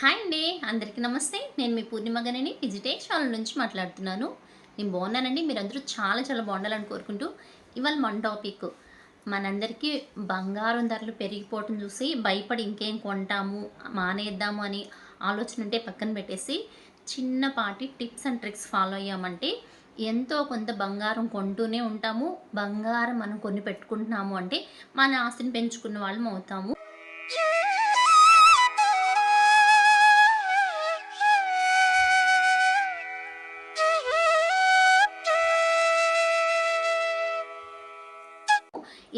Hi అండి అందరికీ నమస్తే. నేను మీ పూర్ణిమగనని విజిటేష్ విజిటేక్ నుంచి మాట్లాడుతున్నాను. నేను బాగున్నానండి మీరందరూ చాలా చాలా బాగుండాలని కోరుకుంటూ ఇవాళ మన టాపిక్. మనందరికీ బంగారం ధరలు పెరిగిపోవటం చూసి భయపడి ఇంకేం కొంటాము మానేద్దాము అని ఆలోచన ఉంటే పక్కన పెట్టేసి చిన్నపాటి టిప్స్ అండ్ ట్రిక్స్ ఫాలో అయ్యామంటే ఎంతో కొంత బంగారం కొంటూనే ఉంటాము. బంగారం మనం కొని పెట్టుకుంటున్నాము అంటే మన ఆస్తిని పెంచుకున్న వాళ్ళం అవుతాము.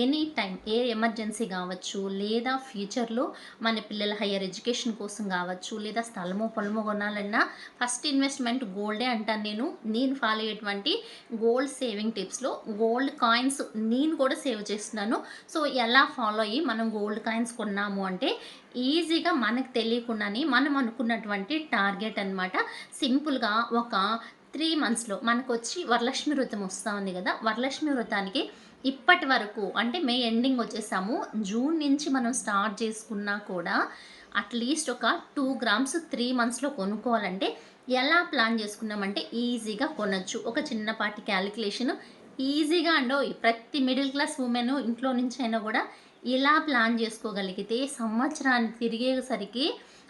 ఎనీ టైం ఏ ఎమర్జెన్సీ కావచ్చు లేదా ఫ్యూచర్లో మన పిల్లల హయ్యర్ ఎడ్యుకేషన్ కోసం కావచ్చు లేదా స్థలమో పొలమో కొనాలన్నా ఫస్ట్ ఇన్వెస్ట్మెంట్ గోల్డే అంటాను నేను. నేను ఫాలో అయ్యేటువంటి గోల్డ్ సేవింగ్ టిప్స్లో గోల్డ్ కాయిన్స్ నేను కూడా సేవ్ చేస్తున్నాను. సో ఎలా ఫాలో అయ్యి మనం గోల్డ్ కాయిన్స్ కొన్నాము అంటే ఈజీగా మనకు తెలియకుండానే మనం అనుకున్నటువంటి టార్గెట్ అనమాట సింపుల్గా ఒక త్రీ మంత్స్లో మనకు వచ్చి వరలక్ష్మి వ్రతం వస్తూ ఉంది కదా వరలక్ష్మి వ్రతానికి ఇప్పటి వరకు అంటే మే ఎండింగ్ వచ్చేసాము. జూన్ నుంచి మనం స్టార్ట్ చేసుకున్నా కూడా అట్లీస్ట్ ఒక టూ గ్రామ్స్ త్రీ మంత్స్లో కొనుక్కోవాలంటే ఎలా ప్లాన్ చేసుకున్నామంటే ఈజీగా కొనొచ్చు. ఒక చిన్నపాటి క్యాలిక్యులేషన్ ఈజీగా అండో ప్రతి మిడిల్ క్లాస్ ఉమెన్ ఇంట్లో నుంచి అయినా కూడా ఇలా ప్లాన్ చేసుకోగలిగితే సంవత్సరానికి తిరిగేసరికి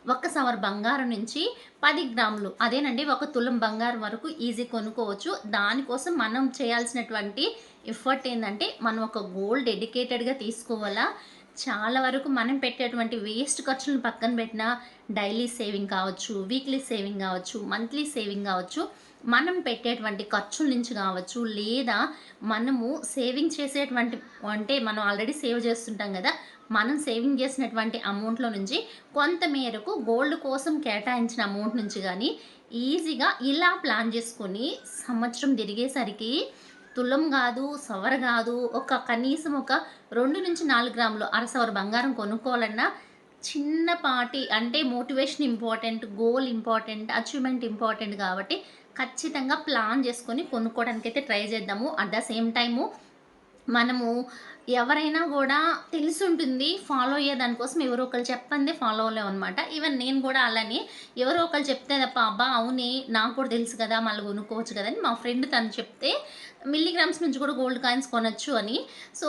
ఒక్క సవర్ బంగారం నుంచి పది గ్రాములు. అదేనండి ఒక తులం బంగారం వరకు ఈజీ కొనుక్కోవచ్చు. దానికోసం మనం చేయాల్సినటువంటి ఎఫర్ట్ ఏంటంటే మనం ఒక గోల్డ్ డెడికేటెడ్గా తీసుకోవాలా? చాలా వరకు మనం పెట్టేటువంటి వేస్ట్ ఖర్చులను పక్కన పెట్టిన డైలీ సేవింగ్ కావచ్చు వీక్లీ సేవింగ్ కావచ్చు మంత్లీ సేవింగ్ కావచ్చు మనం పెట్టేటువంటి ఖర్చుల నుంచి కావచ్చు లేదా మనము సేవింగ్ చేసేటువంటి అంటే మనం ఆల్రెడీ సేవ్ చేస్తుంటాం కదా మనం సేవింగ్ చేసినటువంటి అమౌంట్లో నుంచి కొంత మేరకు గోల్డ్ కోసం కేటాయించిన అమౌంట్ నుంచి కానీ ఈజీగా ఇలా ప్లాన్ చేసుకొని సంవత్సరం తిరిగేసరికి తులం కాదు సవర కాదు ఒక కనీసం ఒక రెండు నుంచి నాలుగు గ్రాములు అరసవర బంగారం కొనుక్కోవాలన్నా చిన్నపాటి అంటే motivation important goal important achievement important కాబట్టి ఖచ్చితంగా ప్లాన్ చేసుకొని కొనుక్కోవడానికి అయితే ట్రై చేద్దాము. అట్ ద సేమ్ టైము మనము ఎవరైనా కూడా తెలిసి ఉంటుంది ఫాలో అయ్యే దానికోసం ఎవరో ఒకరు చెప్పందే ఫాలో అవ్వలేము అనమాట ఈవెన్ నేను కూడా అలానే ఎవరో ఒకరు చెప్తే తప్ప అబ్బా అవునే నాకు కూడా తెలుసు కదా మళ్ళీ కొనుక్కోవచ్చు కదా అని మా ఫ్రెండ్ తను చెప్తే మిల్లీగ్రామ్స్ నుంచి కూడా గోల్డ్ కాయిన్స్ కొనొచ్చు అని. సో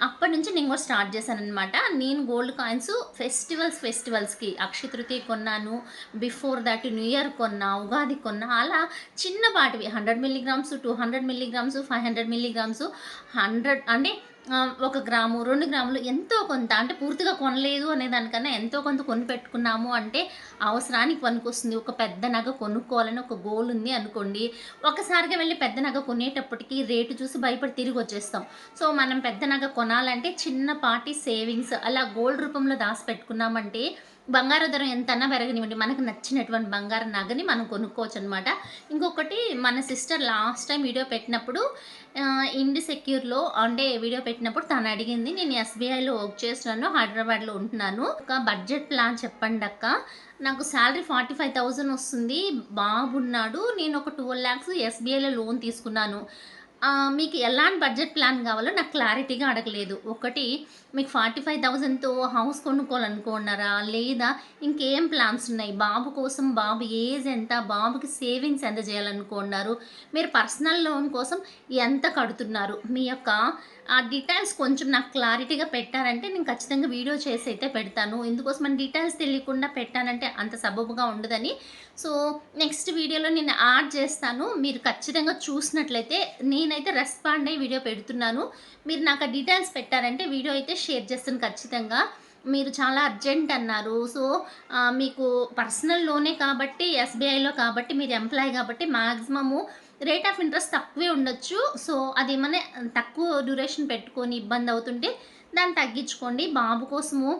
అప్పటి నుంచి నేను కూడా స్టార్ట్ చేశాను అనమాట నేను గోల్డ్ కాయిన్స్ ఫెస్టివల్స్ ఫెస్టివల్స్కి అక్షయ తృతీయ కొన్నాను బిఫోర్ దట్ న్యూ ఇయర్ కొన్నా ఉగాది కొన్నా అలా చిన్నపాటివి hundred milligrams two hundred milligrams five hundred milligrams hundred అంటే ఒక గ్రాము రెండు గ్రాములు ఎంతో కొంత అంటే పూర్తిగా కొనలేదు అనే దానికన్నా ఎంతో కొంత కొని పెట్టుకున్నాము అంటే అవసరానికి పనికొస్తుంది. ఒక పెద్ద నగ కొనుక్కోవాలని ఒక గోల్ ఉంది అనుకోండి. ఒకసారిగా వెళ్ళి పెద్ద నగ కొనేటప్పటికి రేటు చూసి భయపడి తిరిగి వచ్చేస్తాం. సో మనం పెద్ద నగ కొనాలంటే చిన్నపాటి సేవింగ్స్ అలా గోల్డ్ రూపంలో దాచి పెట్టుకున్నామంటే బంగారు ధర ఎంతన్నా పెరగనివ్వండి. మనకు నచ్చినటువంటి బంగారు నగని మనం కొనుక్కోవచ్చు అనమాట ఇంకొకటి మన సిస్టర్ లాస్ట్ టైం వీడియో పెట్టినప్పుడు ఇండి సెక్యూర్లో అంటే వీడియో పెట్టినప్పుడు తను అడిగింది నేను ఎస్బీఐలో వర్క్ చేస్తున్నాను హైదరాబాద్లో ఉంటున్నాను. ఒక బడ్జెట్ ప్లాన్ చెప్పండి అక్క. నాకు శాలరీ ఫార్టీ ఫైవ్ థౌజండ్ వస్తుంది. బాబున్నాడు. నేను ఒక ట్వెల్వ్ ల్యాక్స్ ఎస్బీఐలో లోన్ తీసుకున్నాను. మీకు ఎలాంటి బడ్జెట్ ప్లాన్ కావాలో నాకు క్లారిటీగా అడగలేదు. ఒకటి మీకు ఫార్టీ ఫైవ్ థౌజండ్తో హౌస్ కొనుక్కోవాలనుకున్నారా? లేదా ఇంకేం ప్లాన్స్ ఉన్నాయి? బాబు కోసం బాబు ఏజ్ ఎంత? బాబుకి సేవింగ్స్ ఎంత చేయాలనుకున్నారు? మీరు పర్సనల్ లోన్ కోసం ఎంత కడుతున్నారు? మీ యొక్క ఆ డీటెయిల్స్ కొంచెం నాకు క్లారిటీగా పెట్టారంటే నేను ఖచ్చితంగా వీడియో చేసి అయితే పెడతాను. ఇందుకోసం డీటెయిల్స్ తెలియకుండా పెట్టానంటే అంత సబబుగా ఉండదని. సో నెక్స్ట్ వీడియోలో నేను యాడ్ చేస్తాను. మీరు ఖచ్చితంగా చూసినట్లయితే నేనైతే రెస్పాండ్ అయ్యి వీడియో పెడుతున్నాను. మీరు నాకు ఆ డీటెయిల్స్ పెట్టారంటే వీడియో అయితే షేర్ చేస్తాను ఖచ్చితంగా. మీరు చాలా అర్జెంట్ అన్నారు. సో మీకు పర్సనల్లోనే కాబట్టి ఎస్బీఐలో కాబట్టి మీరు ఎంప్లాయ్ కాబట్టి మ్యాక్సిమము రేట్ ఆఫ్ ఇంట్రెస్ట్ తక్కువే ఉండొచ్చు. సో అది ఏమైనా తక్కువ డ్యూరేషన్ పెట్టుకొని ఇబ్బంది అవుతుంటే దాన్ని తగ్గించుకోండి. బాబు కోసము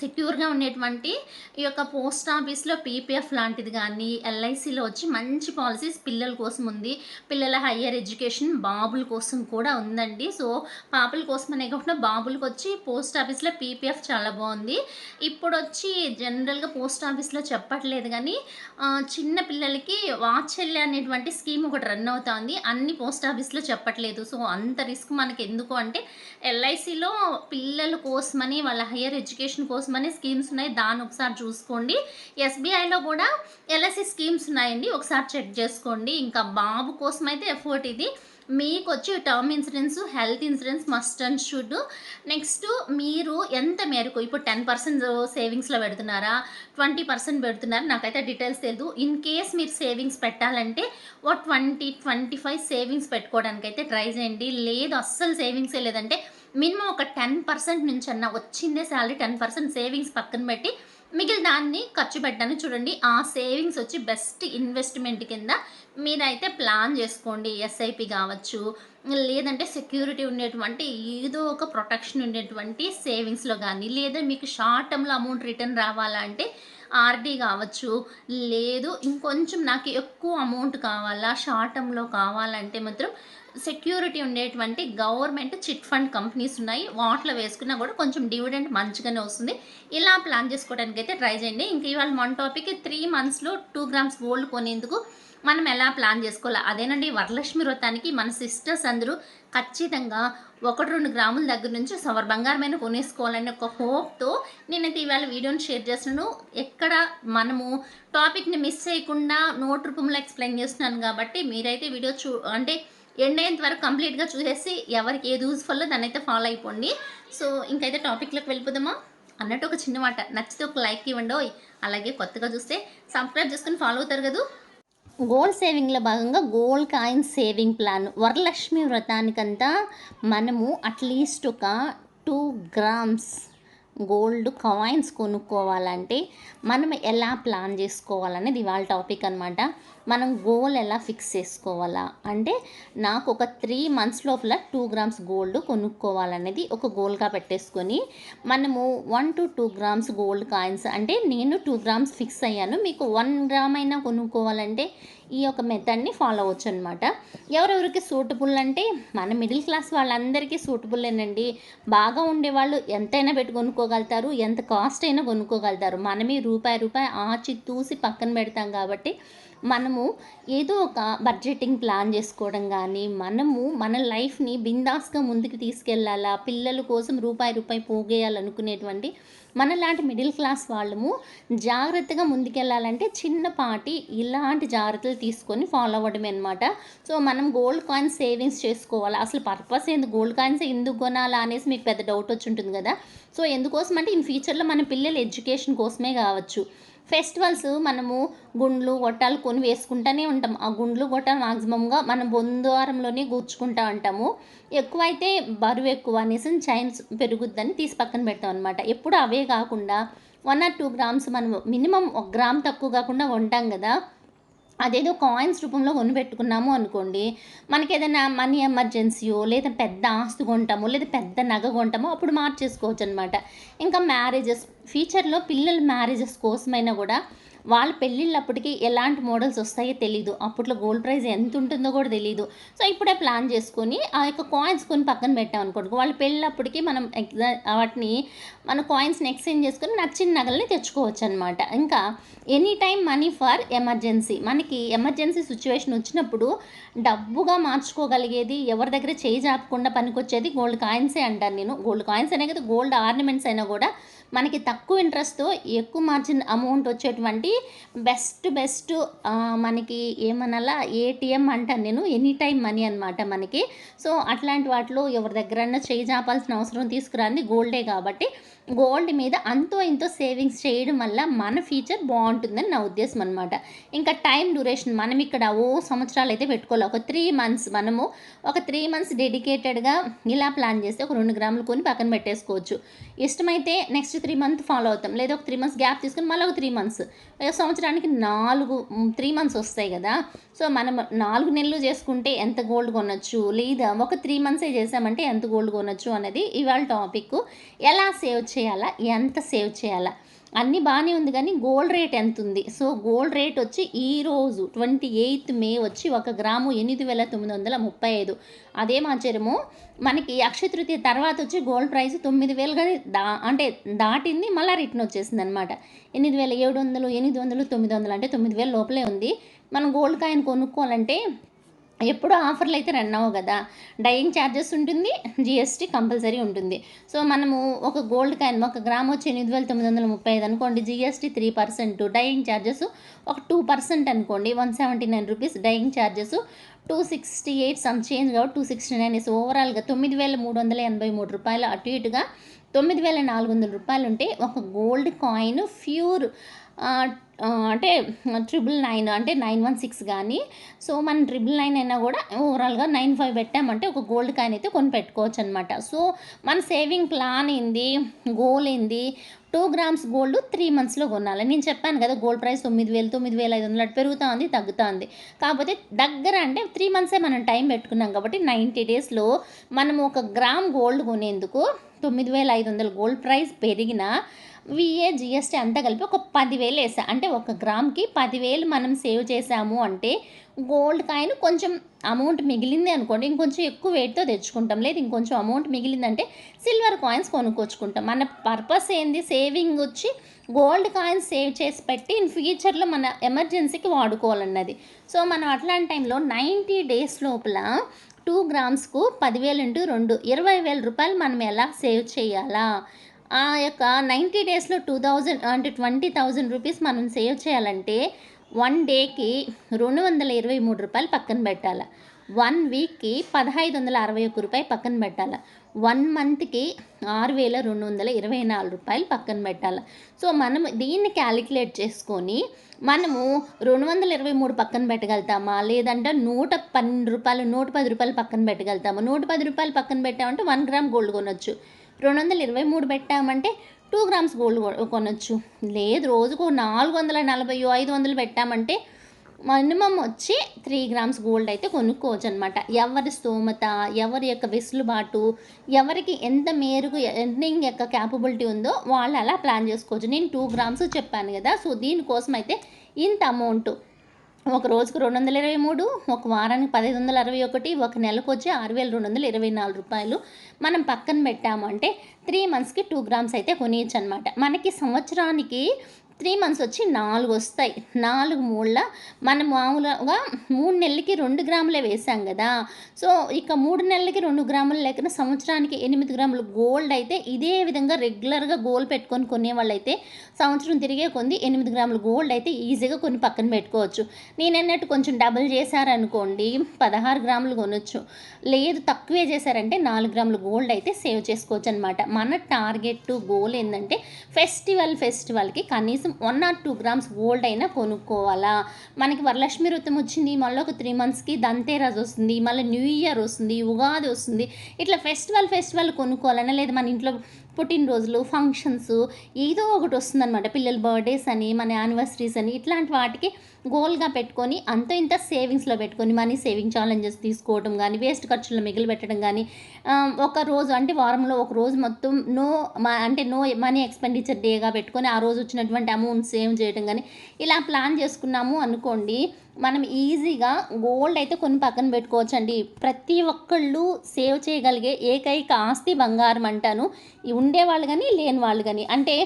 సెక్యూర్గా ఉండేటువంటి ఈ యొక్క పోస్ట్ ఆఫీస్లో పీపీఎఫ్ లాంటిది కానీ ఎల్ఐసిలో వచ్చి మంచి పాలసీస్ పిల్లల కోసం ఉంది. పిల్లల హయ్యర్ ఎడ్యుకేషన్ బాబుల కోసం కూడా ఉందండి. సో పాపల కోసం అనే కాకుండా బాబులకు వచ్చి పోస్ట్ ఆఫీస్లో పీపీఎఫ్ చాలా బాగుంది. ఇప్పుడు వచ్చి జనరల్గా పోస్ట్ ఆఫీస్లో చెప్పట్లేదు కానీ చిన్న పిల్లలకి వాత్సల్య అనేటువంటి స్కీమ్ ఒకటి రన్ అవుతుంది. అన్ని పోస్ట్ ఆఫీస్లో చెప్పట్లేదు. సో అంత రిస్క్ మనకి ఎందుకు అంటే ఎల్ఐసిలో పిల్లల కోసమని వాళ్ళ హయ్యర్ ఎడ్యుకేషన్ కోసం కోసమని స్కీమ్స్ ఉన్నాయి. దాన్ని ఒకసారి చూసుకోండి. ఎస్బీఐలో కూడా ఎల్ఐసి స్కీమ్స్ ఉన్నాయండి. ఒకసారి చెక్ చేసుకోండి. ఇంకా బాబు కోసం అయితే ఎఫర్ట్ ఇది. మీకు వచ్చి term insurance health insurance must and should next మీరు ఎంత మేరకు ఇప్పుడు టెన్ పర్సెంట్ సేవింగ్స్లో పెడుతున్నారా? ట్వంటీ పర్సెంట్ పెడుతున్నారా? నాకైతే డీటెయిల్స్ తెలియదు ఇన్ కేస్ మీరు సేవింగ్స్ పెట్టాలంటే ఓ ట్వంటీ ట్వంటీ ఫైవ్ సేవింగ్స్ పెట్టుకోవడానికి అయితే ట్రై చేయండి. లేదు అస్సలు సేవింగ్సే లేదంటే మినిమం ఒక టెన్ పర్సెంట్ నుంచి అన్న వచ్చిందే శాలరీ టెన్ పర్సెంట్ సేవింగ్స్ పక్కన పెట్టి మిగిలిన దాన్ని ఖర్చు పెట్టాను. చూడండి ఆ సేవింగ్స్ వచ్చి బెస్ట్ ఇన్వెస్ట్మెంట్ కింద మీరైతే ప్లాన్ చేసుకోండి. ఎస్ఐపి కావచ్చు లేదంటే సెక్యూరిటీ ఉండేటువంటి ఏదో ఒక ప్రొటెక్షన్ ఉండేటువంటి సేవింగ్స్లో కానీ లేదా మీకు షార్ట్ టర్మ్లో అమౌంట్ రిటర్న్ రావాలంటే ఆర్డీ కావచ్చు లేదు ఇంకొంచెం నాకు ఎక్కువ అమౌంట్ కావాలా షార్ట్ టర్మ్లో కావాలంటే మాత్రం సెక్యూరిటీ ఉండేటువంటి గవర్నమెంట్ చిట్ ఫండ్ కంపెనీస్ ఉన్నాయి. వాటిలో వేసుకున్నా కూడా కొంచెం డివిడెంట్ మంచిగానే వస్తుంది. ఇలా ప్లాన్ చేసుకోవడానికి అయితే ట్రై చేయండి. ఇంక ఇవాళ మన టాపిక్ త్రీ మంత్స్లో టూ గ్రామ్స్ గోల్డ్ కొనేందుకు మనం ఎలా ప్లాన్ చేసుకోవాలి? అదేనండి వరలక్ష్మి వ్రతానికి మన సిస్టర్స్ అందరూ ఖచ్చితంగా ఒకటి రెండు గ్రాముల దగ్గర నుంచి సవర్ బంగారమైన కొనేసుకోవాలనే ఒక హోప్తో నేనైతే ఇవాళ వీడియోని షేర్ చేస్తున్నాను. ఎక్కడ మనము టాపిక్ని మిస్ చేయకుండా నోట్ రూపంలో ఎక్స్ప్లెయిన్ చేస్తున్నాను కాబట్టి మీరైతే వీడియో చూ అంటే ఎండ్ అయ్యేంత వరకు కంప్లీట్గా చూసేసి ఎవరికి ఏది యూజ్ఫుల్లో దాన్ని అయితే ఫాలో అయిపోండి. సో ఇంకైతే టాపిక్లోకి వెళ్ళిపోదామా? అన్నట్టు ఒక చిన్న మాట నచ్చితే ఒక లైక్ ఇవ్వండి అలాగే కొత్తగా చూస్తే సబ్స్క్రైబ్ చేసుకుని ఫాలో అవుతారు కదా? గోల్డ్ సేవింగ్లో భాగంగా gold coin saving plan. Varalakshmi వ్రతానికంతా మనము అట్లీస్ట్ ఒక టూ గ్రామ్స్ గోల్డ్ కాయిన్స్ కొనుక్కోవాలంటే మనం ఎలా ప్లాన్ చేసుకోవాలనేది ఇవాళ టాపిక్ అనమాట మనం గోల్ ఎలా ఫిక్స్ చేసుకోవాలా? అంటే నాకు ఒక త్రీ మంత్స్ లోపల టూ గ్రామ్స్ గోల్డ్ కొనుక్కోవాలనేది ఒక గోల్గా పెట్టేసుకొని మనము one to two grams gold coins అంటే నేను టూ గ్రామ్స్ ఫిక్స్ అయ్యాను. మీకు వన్ గ్రామ్ అయినా కొనుక్కోవాలంటే ఈ యొక్క మెథడ్ని ఫాలో అవ్వచ్చు అనమాట ఎవరెవరికి సూటబుల్ అంటే మన మిడిల్ క్లాస్ వాళ్ళందరికీ సూటబుల్లేనండి బాగా ఉండేవాళ్ళు ఎంతైనా పెట్టుకొనుకో కొనుక్కోగలుగుతారు ఎంత కాస్ట్ అయినా కొనుక్కోగలుగుతారు. మనమే రూపాయి రూపాయి ఆచి తూసి పక్కన పెడతాం కాబట్టి మనము ఏదో ఒక బడ్జెటింగ్ ప్లాన్ చేసుకోవడం కానీ మనము మన లైఫ్ని బిందాస్గా ముందుకు తీసుకెళ్ళాలా పిల్లల కోసం రూపాయి రూపాయి పోగేయాలనుకునేటువంటి మనలాంటి మిడిల్ క్లాస్ వాళ్ళము జాగ్రత్తగా ముందుకెళ్ళాలంటే చిన్నపాటి ఇలాంటి జాగ్రత్తలు తీసుకొని ఫాలో అవ్వడమే అనమాట సో మనం గోల్డ్ కాయిన్స్ సేవింగ్స్ చేసుకోవాలి? అసలు పర్పస్ ఏంది? గోల్డ్ కాయిన్స్ ఎందుకు కొనాలా అనేసి మీకు పెద్ద డౌట్ వచ్చి ఉంటుంది కదా? సో ఎందుకోసం అంటే ఇన్ ఫ్యూచర్లో మన పిల్లల ఎడ్యుకేషన్ కోసమే కావచ్చు. ఫెస్టివల్స్ మనము గుండ్లు గొట్టాలు కొని వేసుకుంటూనే ఉంటాం. ఆ గుండ్లు గొట్టాలు మాక్సిమంగా మనం బొందువారంలోనే కూర్చుకుంటా ఉంటాము. ఎక్కువైతే బరువు ఎక్కువ అనేసి చైన్స్ పెరుగుద్దని తీసి పక్కన పెడతాం అనమాట ఎప్పుడు అవే కాకుండా వన్ ఆర్ టూ గ్రామ్స్ మనం మినిమం ఒక గ్రామ్ తక్కువ కాకుండా ఉంటాం కదా. అదేదో కాయిన్స్ రూపంలో కొనిపెట్టుకున్నాము అనుకోండి మనకి ఏదైనా మనీ ఎమర్జెన్సీయో లేదా పెద్ద ఆస్తి కొంటామో లేదా పెద్ద నగ కొంటామో అప్పుడు మార్చేసుకోవచ్చు అనమాట ఇంకా మ్యారేజెస్ ఫ్యూచర్లో పిల్లల మ్యారేజెస్ కోసమైనా కూడా వాళ్ళ పెళ్ళిళ్ళప్పటికి ఎలాంటి మోడల్స్ వస్తాయో తెలియదు అప్పట్లో గోల్డ్ ప్రైస్ ఎంత ఉంటుందో కూడా తెలియదు సో ఇప్పుడే ప్లాన్ చేసుకొని ఆ యొక్క కాయిన్స్ కొని పక్కన పెట్టాం అనుకోండి. వాళ్ళ పెళ్ళినప్పటికీ మనం ఎగ్జా వాటిని మన కాయిన్స్ని ఎక్స్చేంజ్ చేసుకొని నచ్చిన నగల్ని తెచ్చుకోవచ్చు అనమాట ఇంకా any time money for emergency మనకి ఎమర్జెన్సీ సిచ్యువేషన్ వచ్చినప్పుడు డబ్బుగా మార్చుకోగలిగేది ఎవరి దగ్గర చేయి జాపకుండా పనికొచ్చేది గోల్డ్ కాయిన్సే అంటాను నేను. గోల్డ్ కాయిన్స్ అనే కదా గోల్డ్ ఆర్నమెంట్స్ అయినా కూడా మనకి తక్కువ ఇంట్రెస్ట్తో ఎక్కువ మార్జిన్ అమౌంట్ వచ్చేటువంటి బెస్ట్ బెస్ట్ మనకి ఏమనాలా ఏటీఎం అంటాను నేను ఎనీ టైం మనీ అనమాట మనకి. సో అట్లాంటి వాటిలో ఎవరి దగ్గరన్నా చేయి చాపాల్సిన అవసరం తీసుకురాంది గోల్డే కాబట్టి గోల్డ్ మీద అంతో ఇంతో సేవింగ్స్ చేయడం వల్ల మన ఫ్యూచర్ బాగుంటుందని నా ఉద్దేశం అనమాట ఇంకా టైం డ్యూరేషన్ మనం ఇక్కడ ఓ సంవత్సరాలు అయితే పెట్టుకోవాలి. ఒక త్రీ మంత్స్ మనము ఒక త్రీ మంత్స్ డెడికేటెడ్గా ఇలా ప్లాన్ చేస్తే ఒక రెండు గ్రాములు కొని పక్కన పెట్టేసుకోవచ్చు. ఇష్టమైతే నెక్స్ట్ త్రీ మంత్ ఫాలో అవుతాం. లేదా ఒక త్రీ మంత్స్ గ్యాప్ తీసుకుని మళ్ళీ ఒక త్రీ మంత్స్. సంవత్సరానికి నాలుగు త్రీ మంత్స్ వస్తాయి కదా. సో మనం నాలుగు నెలలు చేసుకుంటే ఎంత గోల్డ్ కొనొచ్చు? లేదా ఒక త్రీ మంత్సే చేసామంటే ఎంత గోల్డ్ కొనొచ్చు? అనేది ఇవాళ టాపిక్. ఎలా సేవ్ చేయాలా? ఎంత సేవ్ చేయాలా? అన్నీ బాగానే ఉంది కానీ గోల్డ్ రేట్ ఎంత ఉంది సో గోల్డ్ రేట్ వచ్చి ఈరోజు ట్వంటీ ఎయిత్ మే వచ్చి ఒక గ్రాము ఎనిమిది వేల తొమ్మిది వందల ముప్పై ఐదు. అదే ఆశ్చర్యము మనకి అక్షతృతీయ తర్వాత వచ్చి గోల్డ్ ప్రైస్ తొమ్మిది వేలు కానీ దా అంటే దాటింది మళ్ళీ రిటర్న్ వచ్చేసింది అనమాట ఎనిమిది వేల ఏడు వందలు ఎనిమిది వందలు తొమ్మిది వందలు అంటే తొమ్మిది వేల లోపలే ఉంది. మనం గోల్డ్ కాయిన్ కొనుక్కోవాలంటే ఎప్పుడు ఆఫర్లు అయితే రన్ అవ్వవు కదా. డైయింగ్ ఛార్జెస్ ఉంటుంది జిఎస్టీ కంపల్సరీ ఉంటుంది. సో మనము ఒక గోల్డ్ కాయిన్ ఒక గ్రామ్ వచ్చి ఎనిమిది వేల తొమ్మిది వందల ముప్పై ఐదు అనుకోండి GST three percent dying charges ఒక టూ పర్సెంట్ అనుకోండి one seventy nine rupees dying charges two sixty eight sum change కాబట్టి టూ సిక్స్టీ నైన్ ఇస్ ఓవరాల్గా తొమ్మిది వేల మూడు వందల ఎనభై మూడు రూపాయలు అటు ఇటుగా తొమ్మిది వేల నాలుగు వందల రూపాయలు ఉంటే ఒక గోల్డ్ కాయిన్ ప్యూర్ అంటే ట్రిపుల్ నైన్ అంటే నైన్ వన్ సిక్స్ కానీ సో మనం ట్రిపుల్ నైన్ అయినా కూడా ఓవరాల్గా నైన్ ఫైవ్ పెట్టామంటే ఒక గోల్డ్ కాయిన్ అయితే కొని పెట్టుకోవచ్చు అనమాట సో మన సేవింగ్ ప్లాన్ ఏంది గోల్ ఏంది టూ గ్రామ్స్ గోల్డ్ త్రీ మంత్స్లో కొనాలి. నేను చెప్పాను కదా గోల్డ్ ప్రైస్ తొమ్మిది వేలు తొమ్మిది వేల ఐదు వందలు అటు పెరుగుతూ ఉంది తగ్గుతూ ఉంది కాకపోతే దగ్గర అంటే త్రీ మంత్సే మనం టైం పెట్టుకున్నాం కాబట్టి నైంటీ డేస్లో మనం ఒక గ్రామ్ గోల్డ్ కొనేందుకు తొమ్మిది వేల ఐదు వందల గోల్డ్ ప్రైస్ పెరిగినా విఏ జిఎస్టీ అంతా కలిపి ఒక పదివేలు వేసా. అంటే ఒక గ్రామ్కి పదివేలు మనం సేవ్ చేసాము అంటే గోల్డ్ కాయిన్ కొంచెం అమౌంట్ మిగిలింది అనుకోండి ఇంకొంచెం ఎక్కువ వెయిట్తో తెచ్చుకుంటాం. లేదు ఇంకొంచెం అమౌంట్ మిగిలిందంటే సిల్వర్ కాయిన్స్ కొనుక్కొచ్చుకుంటాం. మన పర్పస్ ఏంది? సేవింగ్ వచ్చి గోల్డ్ కాయిన్స్ సేవ్ చేసి పెట్టి ఇన్ ఫ్యూచర్లో మన ఎమర్జెన్సీకి వాడుకోవాలన్నది. సో మనం అట్లాంటి టైంలో నైంటీ డేస్ లోపల టూ గ్రామ్స్కు పదివేలు ఇంటూ రెండు ఇరవై వేల రూపాయలు మనం ఎలా సేవ్ చేయాలా? ఆ యొక్క నైంటీ డేస్లో టూ థౌజండ్ అంటే ట్వంటీ థౌజండ్ రూపీస్ మనం సేవ్ చేయాలంటే వన్ డేకి రెండు వందల ఇరవై మూడు రూపాయలు పక్కన పెట్టాలి. వన్ వీక్కి పదహైదు వందల అరవై ఒక్క రూపాయలు పక్కన పెట్టాలి. వన్ మంత్కి ఆరు వేల రెండు వందల ఇరవై నాలుగు రూపాయలు పక్కన పెట్టాలి. సో మనం దీన్ని క్యాలిక్యులేట్ చేసుకొని మనము రెండు వందల ఇరవై మూడు పక్కన పెట్టగలుగుతామా? లేదంటే నూట పన్నెండు రూపాయలు నూట పది రూపాయలు పక్కన పెట్టగలుగుతాము? నూట పది రూపాయలు పక్కన పెట్టామంటే వన్ గ్రామ్ గోల్డ్ కొనొచ్చు. రెండు వందల ఇరవై మూడు పెట్టామంటే టూ గ్రామ్స్ గోల్డ్ కొనొచ్చు. లేదు రోజుకు నాలుగు వందల నలభై ఐదు వందలు పెట్టామంటే మినిమం వచ్చి త్రీ గ్రామ్స్ గోల్డ్ అయితే కొనుక్కోవచ్చు అనమాట ఎవరి స్తోమత ఎవరి యొక్క వెసులుబాటు ఎవరికి ఎంత మేరకు ఎర్నింగ్ యొక్క క్యాపబిలిటీ ఉందో వాళ్ళు అలా ప్లాన్ చేసుకోవచ్చు. నేను టూ గ్రామ్స్ చెప్పాను కదా సో దీనికోసం అయితే ఇంత అమౌంట్ ఒక రోజుకు రెండు వందల ఇరవై మూడు ఒక వారానికి పదిహేను వందల అరవై ఒకటి ఒక నెలకు వచ్చి ఆరు వేల రెండు వందల ఇరవై నాలుగు రూపాయలు మనం పక్కన పెట్టాము అంటే త్రీ మంత్స్కి టూ గ్రామ్స్ అయితే కొనియచ్చు అనమాట మనకి సంవత్సరానికి త్రీ మంత్స్ వచ్చి నాలుగు వస్తాయి. నాలుగు మూళ్ళ మనం మామూలుగా మూడు నెలలకి రెండు గ్రాములే వేసాం కదా. సో ఇక మూడు నెలలకి రెండు గ్రాములు లేకుండా సంవత్సరానికి ఎనిమిది గ్రాములు గోల్డ్ అయితే ఇదే విధంగా రెగ్యులర్గా గోల్డ్ పెట్టుకొని కొనేవాళ్ళు అయితే సంవత్సరం తిరిగే కొంది ఎనిమిది గ్రాములు గోల్డ్ అయితే ఈజీగా కొన్ని పక్కన పెట్టుకోవచ్చు. నేను అన్నట్టు కొంచెం డబుల్ చేశారనుకోండి పదహారు గ్రాములు కొనొచ్చు. లేదు తక్కువే చేశారంటే నాలుగు గ్రాములు గోల్డ్ అయితే సేవ్ చేసుకోవచ్చు అనమాట మన టార్గెట్ గోల్ ఏంటంటే ఫెస్టివల్ ఫెస్టివల్కి కనీసం కనీసం one or two grams gold అయినా కొనుక్కోవాలా? మనకి వరలక్ష్మి వృత్తం వచ్చింది మళ్ళీ ఒక త్రీ మంత్స్కి దంతేరాజ్ వస్తుంది మళ్ళీ న్యూ ఇయర్ వస్తుంది ఉగాది వస్తుంది. ఇట్లా ఫెస్టివల్ ఫెస్టివల్ కొనుక్కోవాలన్నా లేదా మన ఇంట్లో పుట్టినరోజులు ఫంక్షన్స్ ఏదో ఒకటి వస్తుందన్నమాట. పిల్లల బర్త్డేస్ అని మన యానివర్సరీస్ అని ఇట్లాంటి వాటికి గోల్గా పెట్టుకొని అంత ఇంత సేవింగ్స్లో పెట్టుకొని మనీ సేవింగ్ ఛాలెంజెస్ తీసుకోవడం కానీ వేస్ట్ ఖర్చులు మిగిలి పెట్టడం కానీ ఒక రోజు అంటే వారంలో ఒక రోజు మొత్తం నో అంటే నో మనీ ఎక్స్పెండిచర్ డేగా పెట్టుకొని ఆ రోజు వచ్చినటువంటి అమౌంట్ సేవ్ చేయడం కానీ ఇలా ప్లాన్ చేసుకున్నాము అనుకోండి మనం ఈజీగా గోల్డ్ అయితే కొన్ని పక్కన పెట్టుకోవచ్చండి. ప్రతి ఒక్కళ్ళు సేవ్ చేయగలిగే ఏకైక ఆస్తి బంగారం అంటాను. ఉండేవాళ్ళు కానీ లేని వాళ్ళు కానీ అంటే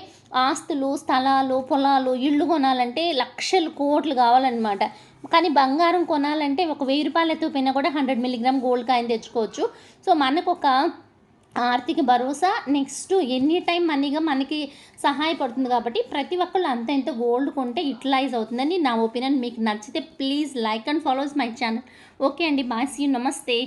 ఆస్తులు స్థలాలు పొలాలు ఇళ్ళు కొనాలంటే లక్షలు కోట్లు కావాలన్నమాట. కానీ బంగారం కొనాలంటే ఒక వెయ్యి రూపాయలు ఎత్తుపోయినా కూడా హండ్రెడ్ మిలిగ్రామ్ గోల్డ్ కాయిన్ తెచ్చుకోవచ్చు. సో మనకు ఒక ఆర్థిక భరోసా నెక్స్ట్ ఎనీ టైం మనీగా మనకి సహాయపడుతుంది కాబట్టి ప్రతి ఒక్కళ్ళు అంత ఎంత గోల్డ్ కొంటే యూటిలైజ్ అవుతుందని నా ఒపీనియన్. మీకు నచ్చితే please like and follows my channel. Okay అండి బాయ్ సీ నమస్తే.